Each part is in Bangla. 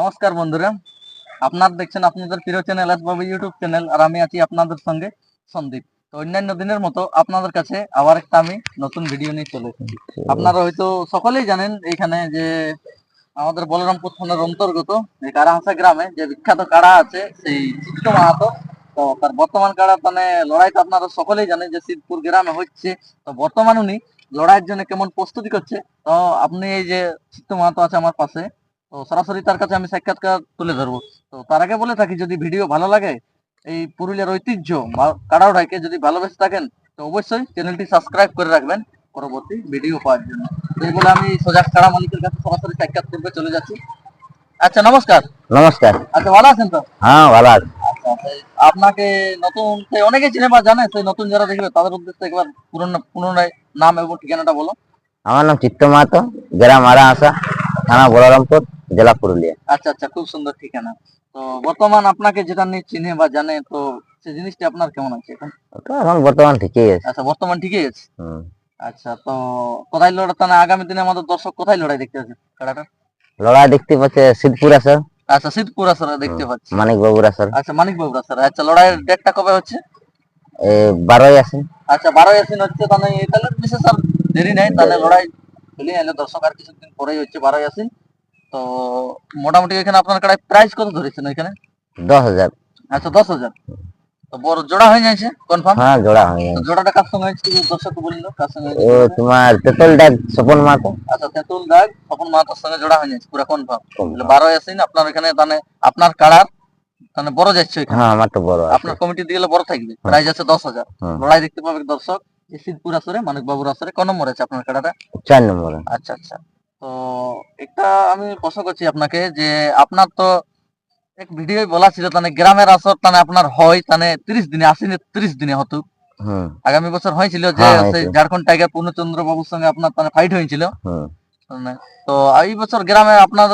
নমস্কার বন্ধুরা। আপনার দেখছেন আপনাদের প্রিয় channel S Babu YouTube channel আর আমি আছি আপনাদের সঙ্গে সন্দীপ। তো অন্যান্য দিনের মতো আপনাদের কাছে আবার একটা আমি নতুন ভিডিও নিয়ে চলে এসেছি। আপনারা হয়তো সকলেই জানেন এইখানে যে আমাদের বলরামপুর থানার অন্তর্গত এই কারাহাসা গ্রামে যে বিখ্যাত কাড়া আছে, সেই চিত্ত মাহাতো। তো তার বর্তমান কাড়া মানে লড়াই তো আপনারা সকলেই জানেন যে সিদ্ধপুর গ্রামে হচ্ছে। তো বর্তমান উনি লড়াইয়ের জন্য কেমন প্রস্তুতি করছে, তো আপনি এই যে চিত্ত মাহাতো আছে আমার পাশে তো সরাসরি তার কাছে আমি সাক্ষাৎকার তুলে ধরবো। তো তার আগে বলে থাকি যদি ভিডিও ভালো লাগে এই পুরুলিয়ার ঐতিহ্য কাড়াওড়াইকে যদি ভালোবেসে থাকেন তো অবশ্যই চ্যানেলটি সাবস্ক্রাইব করে রাখবেন পরবর্তী ভিডিও পাওয়ার জন্য। এই বলে আমি সোজা কাড়া মালিকের কাছে সরাসরি সাক্ষাৎ করবে চলে যাচ্ছি। আচ্ছা নমস্কার। নমস্কার। আচ্ছা ভালো আছেন তো? হ্যাঁ ভালো আছে। আচ্ছা আপনাকে নতুন সেই অনেকে চিনে বা জানে সেই নতুন যারা দেখবে তাদের উদ্দেশ্যে একবার পুরনো পুনরায় নাম এবং ঠিকানাটা বলো। আমার নাম চিত্ত মাহাতো গ্রাম আড়া আসা থানা বলরামপুর। জেলা পুরুলিয়া। আচ্ছা আচ্ছা খুব সুন্দর ঠিকানা। তো বর্তমান আপনাকে যেটা নিয়ে চিনে বা জানে তো সেই জিনিসটা আপনার কেমন আছে এখন? এখন বর্তমান ঠিকই আছে। আচ্ছা বর্তমান ঠিকই আছে? আচ্ছা তো কোথায় লড়াই তাহলে আগামী দিনে আমাদের দর্শক কোথায় লড়াই দেখতে আছে লড়াই দেখতে পাচ্ছে সিদ্ধপুর আসর আচ্ছা শীতপুর আসরে দেখতে পাচ্ছি। মানিক বাবুর আসর আচ্ছা মানিক বাবুর আসরে আচ্ছা লড়াইয়ের ডেটটা কবে হচ্ছে? এ বারোই আছে আচ্ছা বারোই আসিন হচ্ছে তাহলে তাহলে বিশেষ আর দেরি নেই তাহলে লড়াই চলে এলে দর্শক আর কিছুদিন পরেই হচ্ছে বারোই আসিন তো মোটামুটি এখানে আপনার কাড়ায় প্রাইস কত ধরেছেন এখানে দশ হাজার। আচ্ছা দশ হাজার। তো বড় জোড়া হয়ে যাচ্ছে কনফার্ম হ্যাঁ জোড়া হয়ে জোড়াটা কার সঙ্গে হয়েছে? দর্শক বলিল কার সঙ্গে ও তোমার তেতল স্বপন আচ্ছা তেঁতুল দাগ মাতার সঙ্গে জোড়া হয়ে যাচ্ছে পুরো কনফার্ম বারো আসিন আপনার এখানে মানে আপনার কাড়ার মানে বড় যাচ্ছে হ্যাঁ আমার তো বড় আপনার কমিটি দিয়ে গেলে বড় থাকবে। প্রাইস আছে দশ হাজার। লড়াই দেখতে পাবে দর্শক। সিদ্ধপুর আসরে মানিক বাবুর আসরে কোন নম্বর আছে আপনার কাড়াটা? চার নম্বর। আচ্ছা আচ্ছা। তো একটা আমি প্রশ্ন করছি আপনাকে যে আপনার তো এক ভিডিও বলা ছিল তাহলে গ্রামের আসর তাহলে আপনার হয় তাহলে তিরিশ দিনে আসেনি তিরিশ দিনে হতো। আগামী বছর হয়েছিল যে হ্যাঁ, ঝাড়খণ্ড টাইগার পূর্ণচন্দ্র বাবুর সঙ্গে আপনার তাহলে ফাইট হয়েছিল। মানে তো এই বছর গ্রামে আপনার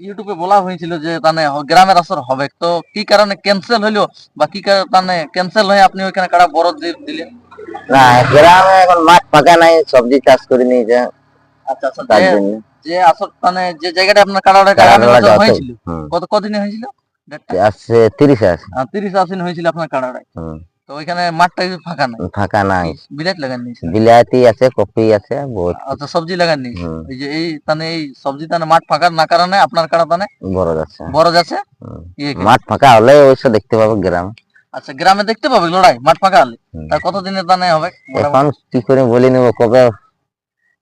ইউটিউবে বলা হয়েছিল যে তাহলে গ্রামের আসর হবে। তো কি কারণে ক্যান্সেল হইল বা কি কারণে ক্যান্সেল হয়ে আপনি ওইখানে কারা বড় দি- দিলেন? না গ্রামে এখন মাঠ ফাঁকা নাই সবজি চাষ করে নিয়েছে আচ্ছা আচ্ছা তার জন্য যে আসর মানে যে জায়গাটা আপনার কারাড়া কাড়াটা আগামী বছর যাতে- হয়েছিল? কত কদিনে হয়েছিল? আসছে তিরিশ আছে তিরিশ আশ্বিন হয়েছিল আপনার কারাড়ায় তো ওইখানে মাঠটা ফাঁকা নাই? ফাঁকা নাই। বিলেট লাগান নিয়েছে বিলাতি আছে কপি আছে বহুত আচ্ছা সবজি লাগান নিয়েছে এই যে এই তানে এই সবজি তানে মাঠ ফাঁকা না কারণে আপনার কাড়া তানে বড় যাচ্ছে বড় যাচ্ছে হুম। ইয়ে? মাঠ ফাঁকা হলে অবশ্য দেখতে পাবো গ্রাম। আচ্ছা গ্রামে দেখতে পাবে লড়াই মাঠ ফাঁকা হলে। তার কতদিনের তানে হবে? এখন কি করে বলি নেব কবে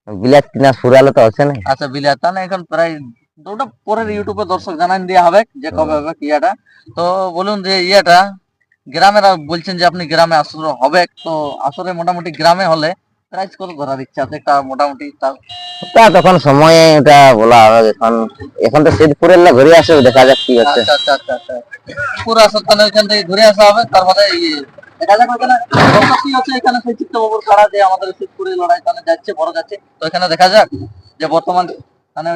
বিলাত কিনা ফুরালো তো আছে না? আচ্ছা বিলিয়া তাহলে এখন প্রায় ওটা পরের ইউটিউবে দর্শক জানান দেওয়া হবে যে কবে হবে ইয়েটা তো বলুন যে ইয়েটা গ্রামের বলছেন যে আপনি গ্রামে আসর হবে। তো আসরে মোটামুটি গ্রামে হলে প্রাইস কত ধরার ইচ্ছা আছে? একটা মোটামুটি তাও তা তখন সময়ে এটা বলা হবে এখন এখন তো সিদ্ধপুরের লা ঘুরে আসে দেখা যাক কি হচ্ছে। আচ্ছা আচ্ছা আচ্ছা আচ্ছা। পুরো তাহলে এখান থেকে ঘুরে আসা হবে তার মধ্যে ইয়ে দেখা এখানে দেখা যাক যে বর্তমান মানে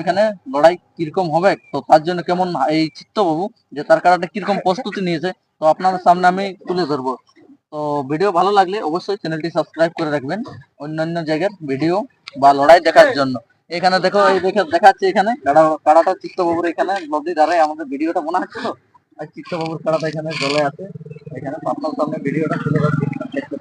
লড়াই কীরকম হবে। তো তার জন্য কেমন এই তার কাড়াটা কীরকম প্রস্তুতি নিয়েছে, তো আপনাদের সামনে আমি তুলে ধরবো। তো ভিডিও ভালো লাগলে অবশ্যই চ্যানেলটি সাবস্ক্রাইব করে রাখবেন, অন্যান্য জায়গার ভিডিও বা লড়াই দেখার জন্য। এখানে দেখো, এই দেখে দেখাচ্ছে এখানে কাড়া কাড়াটা চিত্তবাবুর এখানে নদী ধারে আমাদের ভিডিওটা মনে হচ্ছে তো আর চিত্তবাবুর খারাপ এখানে জলে আছে এখানে আপনার সামনে ভিডিওটা তুলে ধরছি দেখতে।